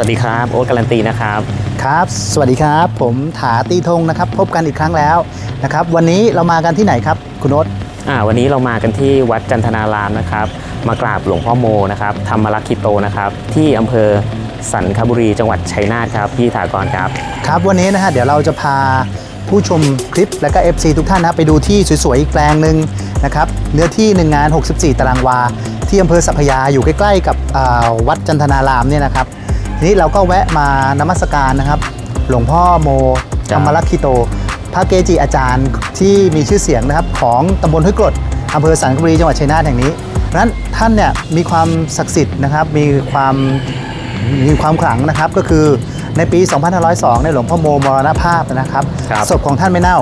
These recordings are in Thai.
วัสดีครับ โอ๊ตการันตีนะครับ ครับ สวัสดีครับ ผมถาตีธงนะครับ พบกันอีกครั้งแล้วนะครับ วันนี้เรามากันที่ไหนครับ คุณโอ๊ตอ่าวันนี้เรามากันที่วัดจันทนารามนะครับ มากราบหลวงพ่อโมนะครับธรรมรักขิโตนะครับ ที่อำเภอสันคบุรีจังหวัดชัยนาทครับพี่ถากรครับ ครับวันนี้นะฮะเดี๋ยวเราจะพาผู้ชมคลิปและก็ FC ทุกท่านนะไปดูที่สวยๆอีกแปลงหนึ่งนะครับเนื้อที่1งาน 64 ตารางวา ที่อำเภอสัพยาอยู่ใกล้ๆกับอ่าวัดจันทนารามเนี่ยนะครับที นี้เราก็แวะมานมัสการนะครับ หลวงพ่อโมครัธบรรมรักขิโต พระเกจิอาจารย์ที่มีชื่อเสียงนะครับ ของตำบลห้วยกรดอำเภอสันคบุรีจังหวัดชัยนาทแห่งนี้เพราะฉะนั้นท่านเนี่ยมีความศักดิ์สิทธิ์นะครับ มีความมีความขลังนะครับก็คือในปี 2502เนี่ยหลวงพ่อโมมรณภาพนะครับครับศพของท่านไม่เน่า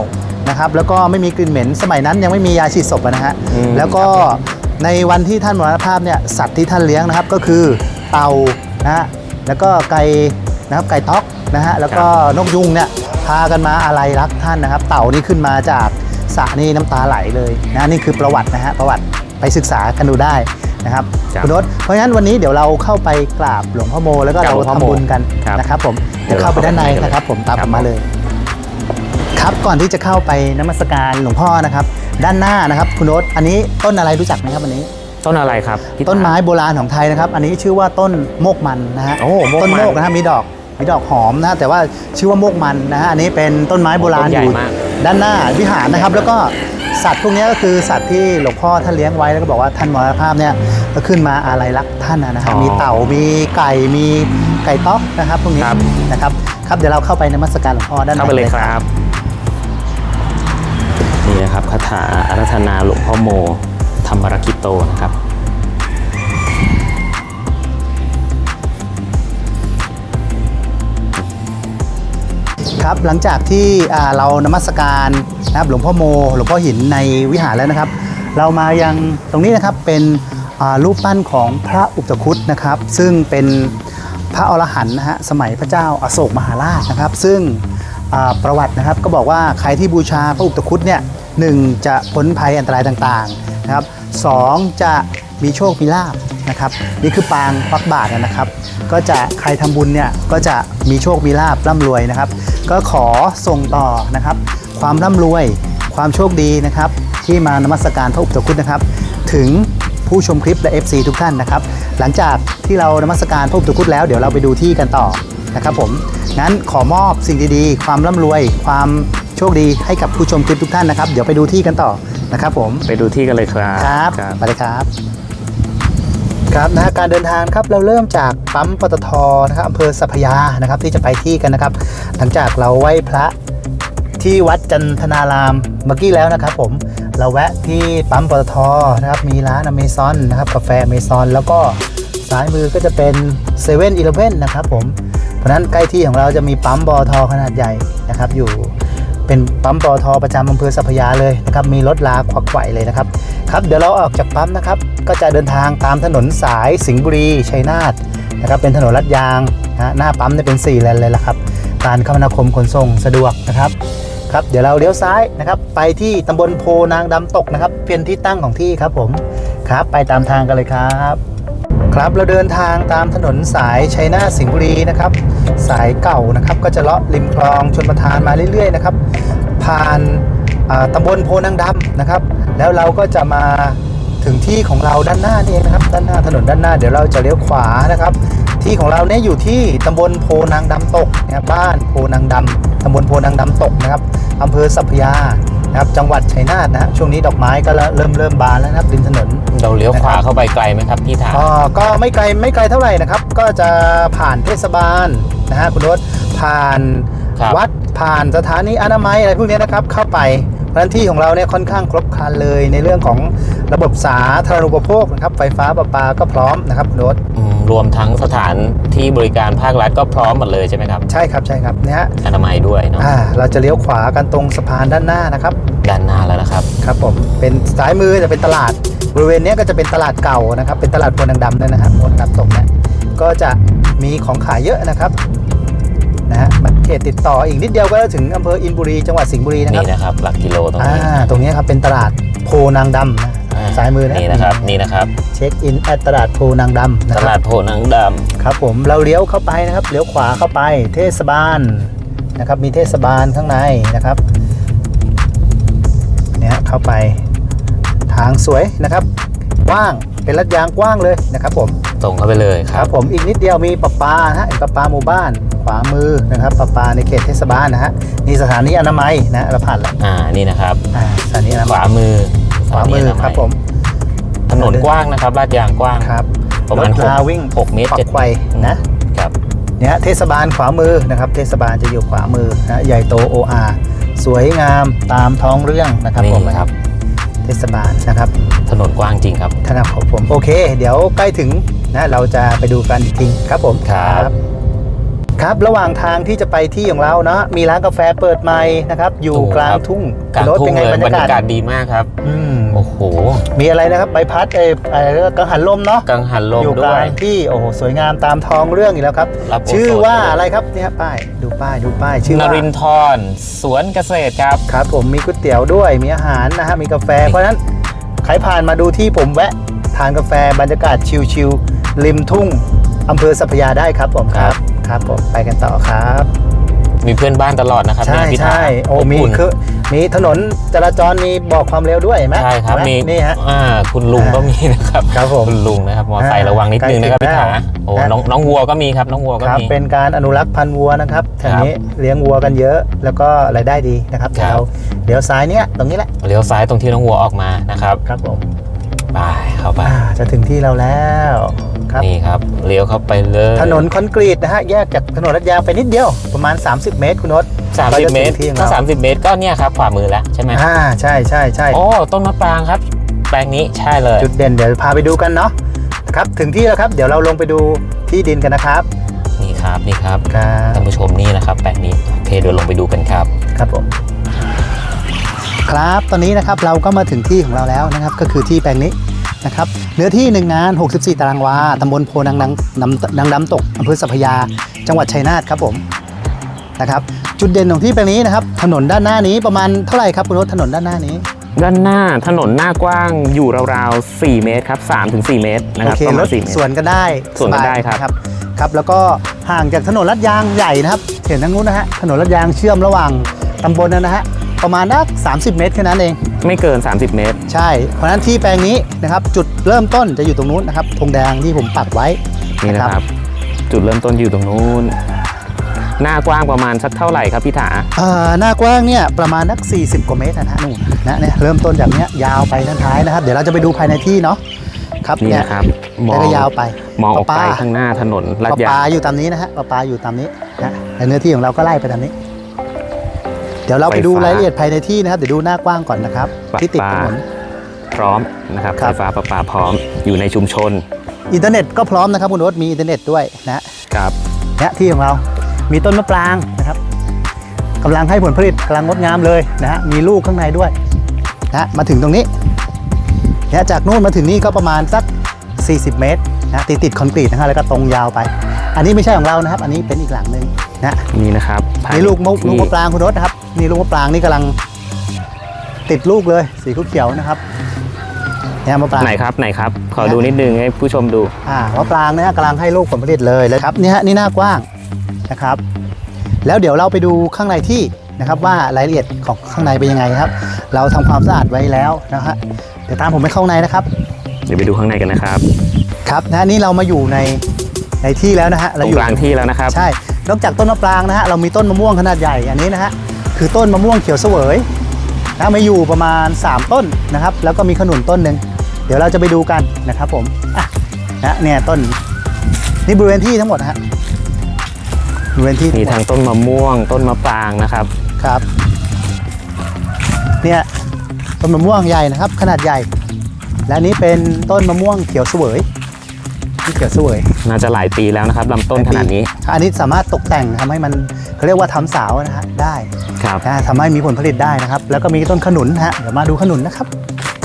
นะครับแล้วก็ไม่มีกลิ่นเหม็น สมัยนั้นยังไม่มียาฉีดศพอะนะฮะอืมแล้วก็ในวันที่ท่านมรณภาพเนี่ยสัตว์ที่ท่านเลี้ยงนะครับก็คือเต่านะฮะ แล้วก็ไก่นะครับไก่ต๊อกนะฮะแล้วก็นกยุงเนี่ยพากันมาอะไรรักท่านนะครับ เต่านี่ขึ้นมาจากสระนี่น้ำตาไหลเลยนะนี่คือประวัตินะฮะประวัติไปศึกษากันดูได้นะครับครับคุณรถเพราะฉะนั้นวันนี้เดี๋ยวเราเข้าไปกราบหลวงพ่อโม แล้วก็กราบเราหลวงพ่อโมทำบุญกันครับนะครับผมเดี๋เดี๋ยยววเข้าไปด้านในเราเข้าไปนะครับ ผมตามครัผบมมาเลย ครับก่อนที่จะเข้าไปนมัสการหลวงพ่อนะครับ ด้านหน้านะครับ คุณโอ๊ตอันนี้ต้นอะไรรู้จักไหมครับอันนี้ ต้นอะไรครับพี่ต้นไม้โบราณของไทยนะครับ อันนี้ชื่อว่าต้นโมกมันนะฮะโอ้โมกมันต้นโมกนะฮะมีดอกมีดอกหอมนะฮะแต่ว่าชื่อว่าโมกมันนะฮะอันนี้เป็นต้นไม้โบราณต้นอใหญ่ยู่มากด้านหน้าวิหารนะครับ แล้วก็สัตว์พวกนี้ก็คือสัตว์ที่หลวงพ่อท่านเลี้ยงไว้แล้วก็บอกว่าท่านมรณภาพเนี่ยก็ขึ้นมาอาลัยรักท่านนะฮะมีเต่ามีไก่มีไก่ต๊อกนะครับพวกนี้นะครับครับเดี๋ยวเราเข้าไปนมัสการหลวงพ่อด้านในเข้าไปเลยครับนี่นะครับคาถาอารัธนาหลวงพ่อโม ธรรมรักขิโตนะครับครับหลังจากที่เรานมัสการนะครับหลวงพ่อโมหลวงพ่อหินในวิหารแล้วนะครับ เรามายังตรงนี้นะครับเป็นรูปปั้นของพระอุตคุตนะครับ ซึ่งเป็นพระอรหันต์นะฮะสมัยพระเจ้าอาโศกมหาราชนะครับ ซึ่งประวัตินะครับก็บอกว่าใครที่บูชาพระอุตคุตเนี่ยหนึ่งจะพ้นภัยอันตรายต่างๆนะครับ สองจะมีโชคมีลาภนะครับนี่คือปางควักบาทนะครับ ก็จะใครทำบุญเนี่ยก็จะมีโชคมีลาภร่ำรวยนะครับ ก็ขอส่งต่อนะครับ ความร่ำรวยความโชคดีนะครับ ที่มานมัสการพระอุปตคุตนะครับ ถึงผู้ชมคลิปและ FC ทุกท่านนะครับ หลังจากที่เรานมัสการพระอุปตคุตแล้วเดี๋ยวเราไปดูที่กันต่อนะครับผมงั้นขอมอบสิ่งดีๆ ความร่ำรวย ความโชคดีให้กับผู้ชมคลิปทุกท่านนะครับ เดี๋ยวไปดูที่กันต่อ นะครับผมไปดูที่กันเลยครับครับไปเลยครับ ครับนะการเดินทางครับเราเริ่มจากปั๊มปตทนะครับอำเภอสัพยานะครับที่จะไปที่กันนะครับ หลังจากเราไหว้พระที่วัดจันทนารามเมื่อกี้แล้วนะครับ ผมเราแวะที่ปั๊มปตทนะครับมีร้านอเมซอนนะครับกาแฟอเมซอนแล้วก็ซ้ายมือก็จะเป็นเซเว่นอีเลฟเว่นนะครับผมเพราะฉะนั้นใกล้ที่ของเราจะมีปั๊มปตทขนาดใหญ่นะครับอยู่ เป็นปั๊มปอทอประจำอำเภอสัพยาเลยนะครับ มีรถลาควักไหวเลยนะครับ ครับ เดี๋ยวเราออกจากปั๊มนะครับ ก็จะเดินทางตามถนนสายสิงห์บุรีชัยนาทนะครับ เป็นถนนลาดยางนะฮะหน้าปั๊มเนี่ยเป็น4เลนเลยละครับ การคมนาคมขนส่งสะดวกนะครับ ครับ เดี๋ยวเราเลี้ยวซ้ายนะครับ ไปที่ตำบลโพนางดำตกนะครับ เป็นที่ตั้งของที่ครับผม ครับ ไปตามทางกันเลยครับ ครับเราเดินทางตามถนนสายชัยนาทสิงห์บุรีนะครับ สายเก่านะครับก็จะเลาะริมคลองชนประทานมาเรื่อยๆนะครับ ผ่านอ่าตำบลโพนังดำนะครับ แล้วเราก็จะมาถึงที่ของเราด้านหน้านี่เองนะครับ ด้านหน้าถนนด้านหน้าเดี๋ยวเราจะเลี้ยวขวานะครับ ที่ของเราเนี่ยอยู่ที่ตำบลโพนางดำตกนะครับบ้านโพนางดำตำบลโพนางดำตกนะครับอำเภอสัพยา นะครับจังหวัดชัยนาทนะฮะช่วงนี้ดอกไม้ก็เริ่มเริ่มบานแล้วนะครับริมถนน เราเลี้ยวขวาเข้าไปไกลไหมครับพี่ถาอ่าก็ไม่ไกลไม่ไกลเท่าไหร่นะครับ ก็จะผ่านเทศบาลนะฮะคุณรถผ่านครับวัดผ่านสถานีอนามัยอะไรพวกนี้นะครับเข้าไปเพ ราะฉะนั้นที่ของเราเนี่ยค่อนข้างครบครันเลยในเรื่องของระบบสาธารณูปโภคนะครับไฟฟ้าประปาก็พร้อมนะครับคุณรถอืมรวมทั้งสถานที่บริการภาครัฐก็พร้อมหมดเลยใช่ไหมครับ ใช่ครับใช่ครับเนี่ยฮะอนามัยด้วยเนาะอ่าเราจะเลี้ยวขวากันตรงสะพานด้านหน้านะครับ ด้านหน้าแล้วนะครับ ครับผมเป็นซ้ายมือจะเป็นตลาดบริเวณเนี้ยก็จะเป็นตลาดเก่านะครับ เป็นตลาดโพนังดำด้วยนะครับโพนังดำตกเนี่ยก็จะมีของขายเยอะนะครับ นะฮะเขตติดต่ออีกนิดเดียวก็ถึงอำเภออินบุรีจังหวัดสิงห์บุรีนะครับนี่นะครับหลักกิโลตรงอ่านี้ตรงนี้ครับเป็นตลาดโพนางดำนะอ่ซ้ายมือนะนี่นะครับนี่นะครับ เช็คอินแอดตลาดโพนางดำนะตครับ ลาดโพนังดครับผมเราเลี้ยวเข้าไปนะครับเลี้ยวขวาเข้าไปเทศบาลนะครับ มีเทศบาลข้างในนะครับเนี่ยเข้าไปทางสวยนะครับกว้างเป็นลัดยางกว้างเลยนะครับผมำตรงเข้าไปเลยคครัรับบผมอีกนิดเดียวมีประปานะฮะเห็นประปาหมู่บ้านข วามือนะครับประปาในเขตเทศบาลนะฮะนี่สถานีอนามัยนะเราผ่านแล้วอ่านี่นะครับอ่าสถานีอนาขมัวายมือขวามือครับผมถนนกว้างนะครับลาดยางกว้างครับประมาณถหกลาวิ่งหกเมตรปัเจ็ดกไวนะครับเนี่ยเทศบาลขวามือนะครับเทศบาลจะอยู่ขวามือนะใหญ่โตโออาสวยงามตามท้องเรื่องนะครับนี่ผมครับ เทศบาลนะครับถนนกว้างจริงครับท่านของผมโอเค เดี๋ยวใกล้ถึงนะเราจะไปดูกันอีกทีครับผม ครับ ครับระหว่างทางที่จะไปที่ของเราเนาะมีร้านกาแฟเปิดใหม่นะครับ อยู่โอ้กลางครับทุ่งกลางรถทุ่เป็งนไงเลยบรรบรยารยากาาศศดีมากครับอืมโอ้โห มีอะไรนะครับใบพัดเอออะไรนะกังหันลมเนาะกังหันลมอยู่กด้วลายงที่โอ้โหสวยงามตามท้องเรื่องอีกแล้วครับรับโอโซนชื่อว่าอะไรครับเนี่ยป้ายดูป้ายดูป้ายชื่อนว่ารินทร์สวนเกษตรครับครับ ผมมีก๋วยเตี๋ยวด้วยมีอาหารนะฮะมีกาแฟ เพราะฉะนั้นใครผ่านมาดูที่ผมแวะทานกาแฟบรรยากาศชิลๆริมทุ่ง อำเภอสัพพยาได้ครับผมครับครับผมไปกันต่อครับ มีเพื่อนบ้านตลอดนะครับใช่เนี่ยพี่ถาใช่โอ้บมีอุ่นคือมีถนนจราจรมีบอกความเร็วด้วยเห็นไหมใช่ครับเห็นไหมีนี่ฮะอ่าคุณลุงอ่าก็มีนะครับครับผมคุณลุงนะครับมอไซค์อ่าระวังนิดนึงนะครับใกล้พี่ถึถางแล้วโอ้นะน้องน้องวัวก็มีครับน้องวัวก็ครับมีเป็นการอนุรักษ์พันธุ์วัวนะครับแถวนี้เลี้ยงวัวกันเยอะแล้วก็รายได้ดีนะครับครับเดี๋ยวเดี๋ยวซ้ายเนี้ยตรงนี้แหละเลี้ยวซ้ายตรงที่น้องวัวออกมานะครับครับผมไปเข้าไปอ่าจะถึงที่เราแล้ว ครับ นี่ครับเลี้ยวเข้าไปเลยถนนคอนกรีตนะฮะแยกจากถนนลาดยางไปนิดเดียวประมาณ 30 เมตรคุณนศสามก็สิบจะเมถึตรงที่ของถ้าเราสามสิบเมตรก็เนี่ยครับขวามือแล้วใช่ไหมอ่าใช่ใช่ใช่โอ้ต้นมะปรางครับ แปลงนี้ใช่เลย จุดเด่นเดี๋ยวพาไปดูกันเนาะครับถึงที่แล้วครับ เดี๋ยวเราลงไปดูที่ดินกันนะครับ นี่ครับนี่ครับครับท่านผู้ชมนี่นะครับ แปลงนี้โอเคเดี๋ยวลงไปดูกันครับครับผมครับตอนนี้นะครับเราก็มาถึงที่ของเราแล้วนะครับ ก็คือที่แปลงนี้ นะครับเนื้อที่หนึ่งงาน 64 ตารางวาตำบลโพนังนังนำนางดำตกอำเภอสัพพยา จังหวัดชัยนาทครับผมนะครับจุดเด่นของที่แปลงนี้นะครับถนนด้านหน้านี้ประมาณเท่าไหร่ครับคุณรถถนนด้านหน้านี้ ด้านหน้าถนนหน้ากว้างอยู่ราวๆ 4 เมตรครับ3ถึง4เมตรนะคโอรับเคประรมาณถ4เมตสรวนกันได้สวนกันได้ครับสายครับแล้วก็ห่างจากถนนลาดยางใหญ่นะครับ เห็นทางนู้นนะฮะถนนลาดยางเชื่อมระหว่างตำบลนั้นนะฮะ ประมาณนัก30 เมตรแค่นั้นเอง ไม่เกิน 30 เมตร ใช่ เพราะฉะนั้นที่แปลงนี้นะครับ จุดเริ่มต้นจะอยู่ตรงนู้นนะครับธงแดงที่ผมปักไว้นี่นะครับ จุดเริ่มต้นอยู่ตรงนู้น หน้ากว้างประมาณสักเท่าไหร่ครับพี่ถาเอ่อหน้ากว้างเนี่ยประมาณนัก 40 กว่าเมตรนะฮะนู่นนะเนี่ยเริ่มต้นจากเนี้ยยาวไปด้านท้ายนะครับ เดี๋ยวเราจะไปดูภายในที่เนาะครับนี่เนี่ยนะครับมอแล้วงก็ยาวไป มองออกไปปลาข้างหน้าถนนลาดปลายาปลางอยู่ตามนี้นะฮะปลาปลาอยู่ตามนี้นะแต่เนื้อที่ของเราก็ไล่ไปตามนี้ เดี๋ยวเราไปดูรายละเอียดภายในที่นะครับ เดี๋ยวดูหน้ากว้างก่อนนะครับ ที่ติดถนนพร้อมนะครับครัไฟบฟ้าประปาพร้อมอยู่ในชุมชน อินเทอร์เน็ตก็พร้อมนะครับคุณรถมีอินเทอร์เน็ตด้วยนะครับเนี่ยที่ของเรา มีต้นมะปรางนะครับกำลังให้ผลผลิตกำลังงดงามเลยนะฮะมีลูกข้างในด้วยนะมาถึงตรงนี้เนี่ยจากนู่นมาถึงนี่ก็ประมาณสัก 40 เมตรนะติดติดคอนกรีตนะฮะแล้วก็ตรงยาวไป อันนี้ไม่ใช่ของเรานะครับ อันนี้เป็นอีกหลังหนึ่งนะนี่นะครับภายนี่ลูกมะที่ลูกมะปรางคุณรถนะครับ นี่ลูกมะปรางนี่กำลังติดลูกเลยสีเขียวๆนะครับเนี่ยมะปรางไหนครับไหนครับ ขอดูนิดนึงให้ผู้ชมดูอ่ามะปรางนะฮะกำลังให้ลูกผลผลิตเลยเลยครับนี่ฮะนี่หน้ากว้างนะครับ แล้วเดี๋ยวเราไปดูข้างในที่นะครับว่ารายละเอียดของข้างในเป็นยังไงครับ เราทำความสะอาดไว้แล้วนะฮะเดี๋ยวตามผมไปเข้าข้างในนะครับ เดี๋ยวไปดูข้างในกันนะครับครับนะนี่เรามาอยู่ในในที่แล้วนะฮะตเรารงอยู่กลางที่แล้วนะครับ ใช่นอกจากต้นมะปรางนะฮะเรามีต้นมะม่วงขนาดใหญ่อันนี้นะฮะ คือต้นมะม่วงเขียวเสวยนะมาอยู่ประมาณ 3 ต้นนะครับ แล้วก็มีขนุนต้นหนึ่งเดี๋ยวเราจะไปดูกันนะครับผมอะนะเนี่ยต้นนี่บริเวณที่ทั้งหมดนะฮะบริเวณที่มีทั้งหมดทั้งต้นมะม่วง ต้นมะปรางนะครับครับเนี่ยต้นมะม่วงใหญ่นะครับ ขนาดใหญ่ และอันนี้เป็นต้นมะม่วงเขียวเสวย ที่เขียวเสวยน่าจะหลายปีแล้วนะครับลำต้นขนาดนี้ อันนี้สามารถตกแต่งทำให้มันเขาเรียกว่าทำสาวนะฮะได้ครับนะทำให้มีผลผลิตได้นะครับ แล้วก็มีต้นขนุนนะฮะเดี๋ยวมาดูขนุนนะครับ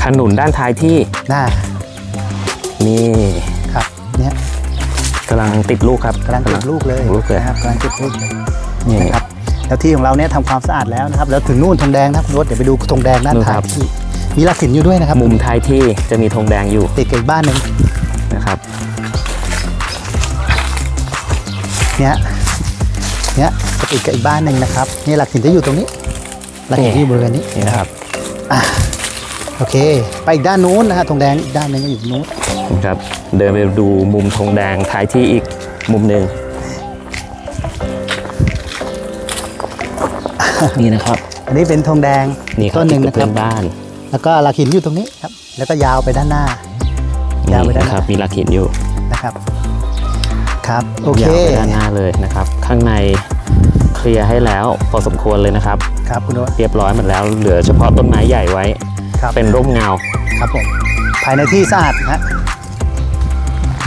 ขนุนด้านท้ายที่น่านี่ครับเนี่ยกำลังติดลูกครับกำลังติดลูกเลยลูกเลยนะครับกำลังติดลูกเลยนี่นะครับแล้วที่ของเราเนี่ยทำความสะอาดแล้วนะครับแล้วถึงนู่นธงแดงนะครับคุณรถเดี๋ยวไปดูธงแดงด้านนู่นท้าคยรับที่มีหลักหินอยู่ด้วยนะครับ มุมท้ายที่จะมีธงแดงอยู่ติดกับอีกบ้านหนึ่งนะครับ เนี่ยเนี่ยจะติดกับอีกบ้านหนึ่งนะครับนี่หลักหินจะอยู่ตรงนี้ หลักหินที่อยู่บริเวณนี้นี่นะครับโอเค ไปอีกด้านนู้นนะฮะธงแดงอีกด้านหนึ่งก็อยู่ตรงนู้นครับ เดินไปดูมุมธงแดงท้ายที่อีกมุมหนึ่งนี่นะครับ อันนี้เป็นธงแดงนี่ครับต้นหนึ่งติดนะกับคเพื่รัอบนบ้าน แล้วก็หลักหินอยู่ตรงนี้ครับ แล้วก็ยาวไปด้านหน้ายาวไปนี่ด้านหนะคน้ารับมีหลักหินอยู่นะครับ ครับโอเคยาวไปด้านหน้าเลยนะครับ ข้างในเคลียร์ให้แล้วพอสมควรเลยนะครับ ครับคุณโอ๊ตเรียบร้อยหมดแล้ว เหลือเฉพาะต้นไม้ใหญ่ไว้ ครับเป็นร่มเงาครับผมภายในที่สะอาดนะฮะ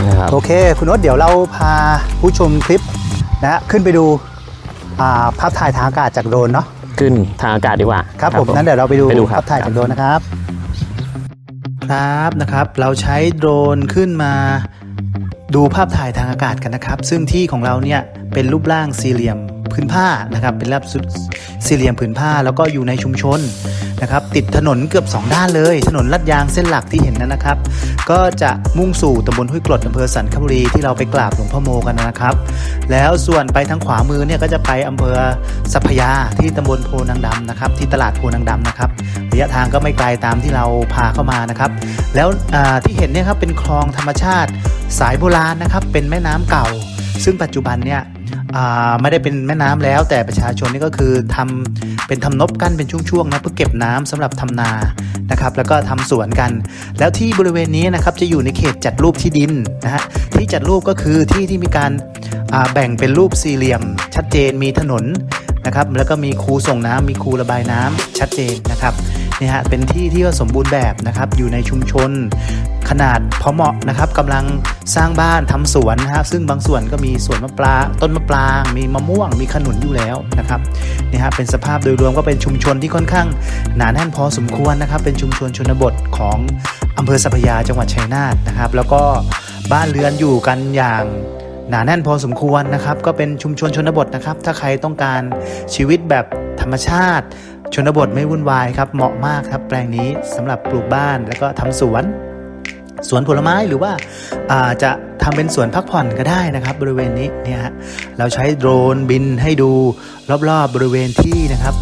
นะครับโอเค คุณโอ๊ตเดี๋ยวเราพาผู้ชมคลิปนะฮะขึ้นไปดูอ่าภาพถ่ายทางอากาศจากโดรนเนาะขึ้นทางอากาศดีกว่าครับผมนั้นเดี๋ยวเราไปดูไปดูครับภาพถ่ายจากโดรนนะครับ ครับนะครับ เราใช้โดรนขึ้นมา ดูภาพถ่ายทางอากาศกันนะครับ ซึ่งที่ของเราเนี่ยเป็นรูปร่างสี่เหลี่ยมพื้นผ้านะครับ เป็นรูปสี่เหลี่ยมผืนผ้า แล้วก็อยู่ในชุมชน นะครับติดถนนเกือบ 2 ด้านเลย ถนนลาดยางเส้นหลักที่เห็นนั้นนะครับ ก็จะมุ่งสู่ตำบลห้วยกรดอำเภอสันคบุรีที่เราไปกราบหลวงพ่อโมกันนะครับ แล้วส่วนไปทางขวามือเนี่ยก็จะไปอำเภอสัพยาที่ตำบลโพนางดำนะครับที่ตลาดโพนางดำนะครับระยะทางก็ไม่ไกลตามที่เราพาเข้ามานะครับ แล้วที่เห็นเนี่ยครับเป็นคลองธรรมชาติสายโบราณนะครับเป็นแม่น้ำเก่า ซึ่งปัจจุบันเนี่ย ไม่ได้เป็นแม่น้ำแล้ว แต่ประชาชนนี่ก็คือทำเป็นทำนบกั้นเป็นช่วงๆนะเพื่อเก็บน้ำสำหรับทำนานะครับ แล้วก็ทำสวนกัน แล้วที่บริเวณนี้นะครับจะอยู่ในเขตจัดรูปที่ดินนะฮะที่จัดรูปก็คือที่ที่มีการาแบ่งเป็นรูปสี่เหลี่ยม ชัดเจนมีถนนนะครับ แล้วก็มีคูส่งน้ำมีคูระบายน้ำชัดเจนนะครับ นี่ฮะเป็นที่ที่ว่าสมบูรณ์แบบนะครับอยู่ในชุมชน ขนาดพอเหมาะนะครับกำลังสร้างบ้านทำสวนนะครับซึ่งบางส่วนก็มีสวนมะปรางต้นมะปรางมีมะม่วงมีขนุนอยู่แล้วนะครับนี่ฮะเป็นสภาพโดยรวมก็เป็นชุมชนที่ค่อนข้างหนาแน่นพอสมควรนะครับ เป็นชุมชนชนบทของอำเภอสัพพยาจังหวัดชัยนาทนะครับ แล้วก็บ้านเรือนอยู่กันอย่างหนาแน่นพอสมควรนะครับ ก็เป็นชุมชนชนบทนะครับ ถ้าใครต้องการชีวิตแบบธรรมชาติ ชนบทไม่วุ่นวายครับ เหมาะมากครับแปลงนี้สำหรับปลูกบ้านแล้วก็ทำสวน สวนผลไม้หรือว่าาจะทำเป็นสวนพักผ่อนก็ได้นะครับ บริเวณนี้เนี่ยฮะเราใช้โดรนบินให้ดูรอบๆบริเวณที่นะครับ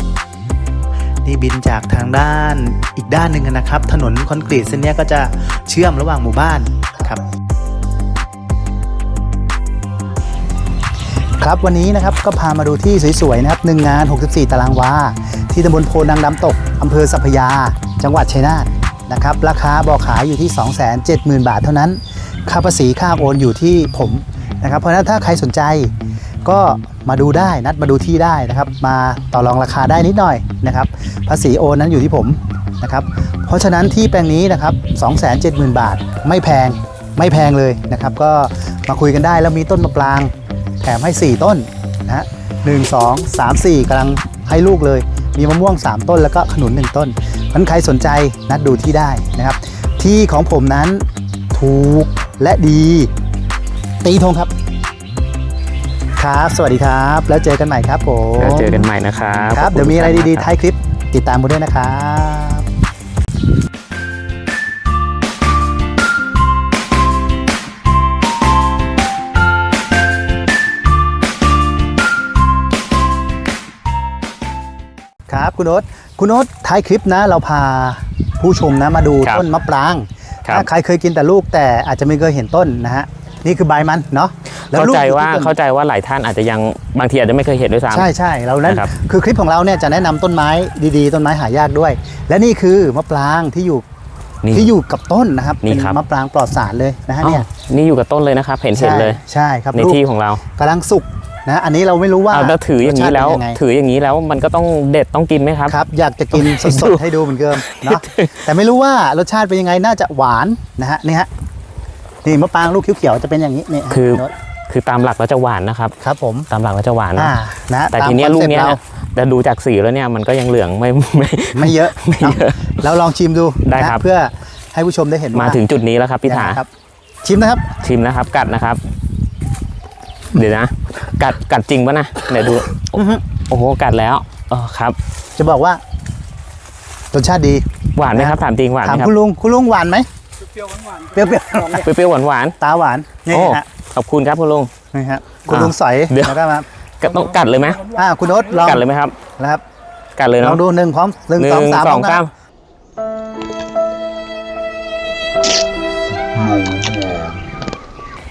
นี่บินจากทางด้านอีกด้านหนึ่งนะครับ ถนนคอนกรีตเส้นนี้ก็จะเชื่อมระหว่างหมู่บ้านครับ ครับวันนี้นะครับก็พามาดูที่สวยๆนะครับหนึ่งงาน 64 ตารางวา ที่ตำบลโพนางดำตกอำเภอสัพยา จังหวัดชัยนาทนะครับราคาบอกขายอยู่ที่ 270,000 บาทเท่านั้น ค่าภาษีค่าโอนอยู่ที่ผมนะครับ เพราะฉะนั้นถ้าใครสนใจก็มาดูได้นัดมาดูที่ได้นะครับ มาต่อรองราคาได้นิดหน่อยนะครับ ภาษีโอนนั้นอยู่ที่ผมนะครับ เพราะฉะนั้นที่แปลงนี้นะครับ 270,000 บาทไม่แพงไม่แพงเลยนะครับ ก็มาคุยกันได้แล้วมีต้นมะปราง แถมให้ 4 ต้นนะฮะหนึ่งสองสามสี่กำลังให้ลูกเลย มีมะม่วง 3 ต้นแล้วก็ขนุน 1 ต้นมันใครสนใจนัดดูที่ได้นะครับ ที่ของผมนั้นถูกและดี ตีธงครับ ครับ สวัสดีครับ แล้วเจอกันใหม่ครับผมแล้วเจอกันใหม่นะครับครับขบณเดี๋ยวมีอะไรดีกๆท้ายคลิปติดตามมาด้วยนะครับ ครับคุณโอ๊ตคุณโอ๊ตท้ายคลิปนะเราพาผู้ชมนะมาดูครับต้นมะปรางครับ ถ้าใครเคยกินแต่ลูกแต่อาจจะไม่เคยเห็นต้นนะฮะนี่คือใบมันเนาะแล้วเข้าลูกใจอยู่ว่าที่ต้นเข้าใจว่าหลายท่านอาจจะยังบางทีอาจจะไม่เคยเห็นด้วยซ้ำ ใช่ใช่เรานั้นนะครับ คือคลิปของเราเนี่ยจะแนะนำต้นไม้ดีๆ ต้นไม้หายากด้วย และนี่คือมะปรางที่อยู่นี่ ที่อยู่กับต้นนะครับนี่เป็นครับ มะปรางปลอดสารเลยนะฮะอ้าวเนี่ยนี่อยู่กับต้นเลยนะครับ เห็นเห็นเลย ใช่ครับในลูกที่ของเรากำลังสุก นะอันนี้เราไม่รู้ว่าเอาแล้วถืออย่างนี้รสชติแล้วเป็นยังไงถืออย่างนี้แล้วมันก็ต้องเด็ดต้องกินไหมครับครับอยากจะกินสดๆให้ดูเหมือนเดิมเนาะแต่ไม่รู้ว่ารสชาติเป็นยังไงน่าจะหวานนะฮะนี่ฮะนี่มะปรางลูกเขียวๆจะเป็นอย่างนี้นี่ฮะคือโน้ตคือตามหลักแล้วจะหวานนะครับครับผมตามหลักแล้วจะหวานนะอ่านะแต่ามทีเนี้ยคอลูกซ็ปต์เนี้ยราแต่ดูจากสีแล้วเนี่ยมันก็ยังเหลืองไม่ไม่ไม่เยอะไม่เยอะเนาะเราลองชิมดูได้นะครับเพื่อให้ผู้ชมได้เห็นมาว่าถึงจุดนี้แล้วครับพี่ถายังไงครับชิมนะครับ ชิมนะครับกัดนะครับ เดี๋ยวนะ กัดกัดจริงปะนะเดี๋ยวดู โอ้โหกัดแล้วอ๋อครับ จะบอกว่ารสชาติดีหวานไหมครับถามจริงหวานไหถามมครับคุณลุงคุณลุงหวานไหมเปรี้ยวหวานเปรี้ยวเปรี้ยวๆหวานหวานๆตาหวานนี่โอ้ฮะๆขอบคุณครับคุณลุงนี่ฮะคุณลุงสอยเดี๋ยวแล้วก็มาก็ต้องกัดเลยไหมอ่าคุณโอ๊ตลองกัดเลยไหมครับนะครับกัดเลยลเนาะองดูหนึ่งพร้อมหนึ่งหนึ่สองงสามสองพร้สาอมมกัน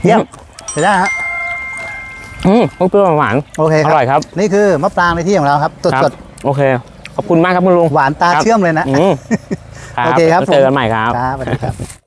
เยี่ยมไปได้ฮะ อืมเปรี้ยวๆหวานโอเคๆคอรับร่อยครับ นี่คือมะปรางในที่ของเราครับสครับดโอเค ขอบคุณมากครับคุณลุงๆหวานตาครับเชื่อมเลยนะอืมโอเคครับแล้วเจอกันใหม่ครับครับสวัสดีครับ